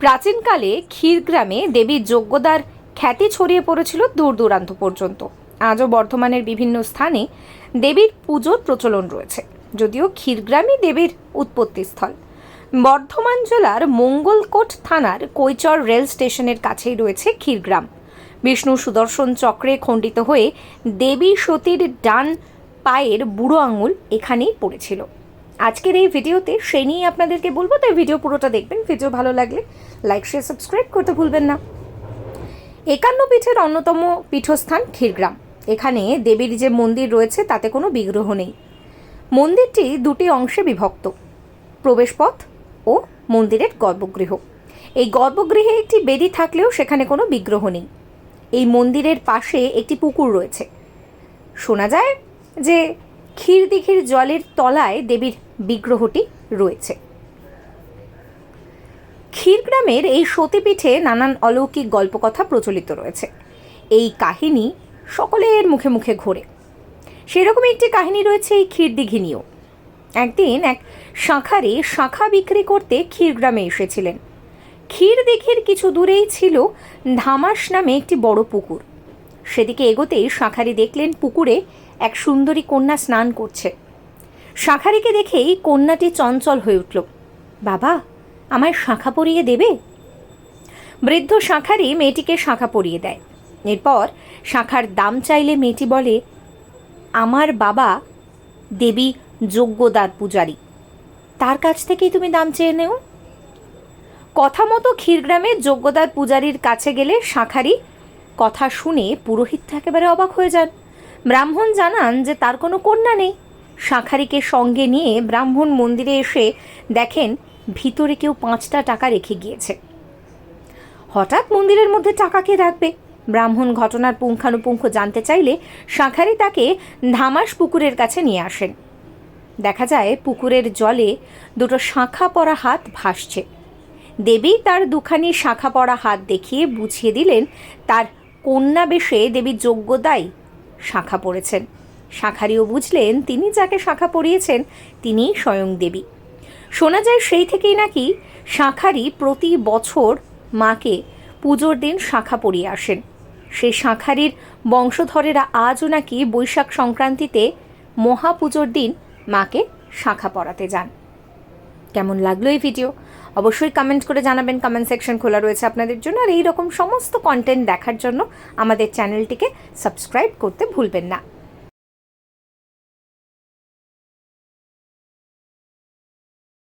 প্রাচীনকালে ক্ষীরগ্রামে দেবীর যোগ্যতার খ্যাতি ছড়িয়ে পড়েছিল দূর দূরান্ত পর্যন্ত। আজও বর্ধমানের বিভিন্ন স্থানে দেবীর পুজোর প্রচলন রয়েছে, যদিও ক্ষীরগ্রামই দেবীর উৎপত্তিস্থল। বর্ধমান জেলার মঙ্গলকোট থানার কৈচর রেল স্টেশনের কাছেই রয়েছে ক্ষীরগ্রাম। বিষ্ণু সুদর্শন চক্রে খণ্ডিত হয়ে দেবী সতীর ডান পায়ের বুড়ো আঙুল এখানেই পড়েছিল। আজকের এই ভিডিওতে সেই নিয়েই আপনাদেরকে বলব, তাই ভিডিও পুরোটা দেখবেন। ভিডিও ভালো লাগলে লাইক শেয়ার সাবস্ক্রাইব করতে ভুলবেন না। একান্ন পীঠের অন্যতম পীঠস্থান ক্ষীরগ্রাম। এখানে দেবীর যে মন্দির রয়েছে, তাতে কোনো বিগ্রহ নেই। মন্দিরটি দুটি অংশে বিভক্ত, প্রবেশপথ ও মন্দিরের গর্ভগৃহ। এই গর্ভগৃহে একটি বেদি থাকলেও সেখানে কোনো বিগ্রহ নেই। এই মন্দিরের পাশে একটি পুকুর রয়েছে। শোনা যায় যে ক্ষীরদিঘির জলের তলায় দেবীর বিগ্রহটি রয়েছে। ক্ষীরগ্রামের এই সতীপীঠে নানান অলৌকিক গল্পকথা প্রচলিত রয়েছে। এই কাহিনী সকলের মুখে মুখে ঘোরে। সেরকম একটি কাহিনী রয়েছে এই ক্ষীরদিঘি নিয়েও। একদিন এক শাঁখারে শাঁখা বিক্রি করতে ক্ষীরগ্রামে এসেছিলেন। ক্ষীরদিঘির কিছু দূরেই ছিল ধামাস নামে একটি বড় পুকুর। সেদিকে এগোতেই শাঁখারি দেখলেন পুকুরে এক সুন্দরী কন্যা স্নান করছে। শাঁখারিকে দেখেই কন্যাটি চঞ্চল হয়ে উঠল। বাবা, আমায় শাঁখা পরিয়ে দেবে? বৃদ্ধ শাঁখারি মেয়েটিকে শাঁখা পরিয়ে দেয়। এরপর শাঁখার দাম চাইলে মেয়েটি বলে, আমার বাবা দেবী যজ্ঞদার পূজারী। তার কাছ থেকেই তুমি দাম চেয়ে নেও? কথা মতো ক্ষীরগ্রামে যজ্ঞদার পূজারীর কাছে গেলে শাঁখারি কথা শুনে পুরোহিত একেবারে অবাক হয়ে যান। ব্রাহ্মণ জানান যে তার কোনো কন্যা নেই। শাঁখারিকে সঙ্গে নিয়ে ব্রাহ্মণ মন্দিরে এসে দেখেন ভিতরে কেউ পাঁচটা টাকা রেখে গিয়েছে। হঠাৎ মন্দিরের মধ্যে টাকা কে রাখবে? ব্রাহ্মণ ঘটনার পুঙ্খানুপুঙ্খ জানতে চাইলে শাঁখারি তাকে ধামাস পুকুরের কাছে নিয়ে আসেন। দেখা যায় পুকুরের জলে দুটো শাঁখা পরা হাত ভাসছে। দেবী তার দুখানি শাখা পড়া হাত দেখিয়ে বুঝিয়ে দিলেন, তার কন্যা বেশে দেবী যোগ্যতাই শাখা পড়েছেন। শাখারিও বুঝলেন তিনি যাকে শাখা পড়িয়েছেন, তিনিই স্বয়ং দেবী। শোনা যায় সেই থেকেই নাকি শাঁখারি প্রতি বছর মাকে পুজোর দিন শাখা পরিয়ে আসেন। সেই শাঁখারির বংশধরেরা আজও নাকি বৈশাখ সংক্রান্তিতে মহাপুজোর দিন মাকে শাখা পরাতে যান। কেমন লাগল এই ভিডিও অবশ্যই কমেন্ট করে জানাবেন কমেন্ট সেকশন খোলা রয়েছে আপনাদের জন্য। আর এইরকম সমস্ত কন্টেন্ট দেখার জন্য আমাদের চ্যানেলটিকে সাবস্ক্রাইব করতে ভুলবেন না।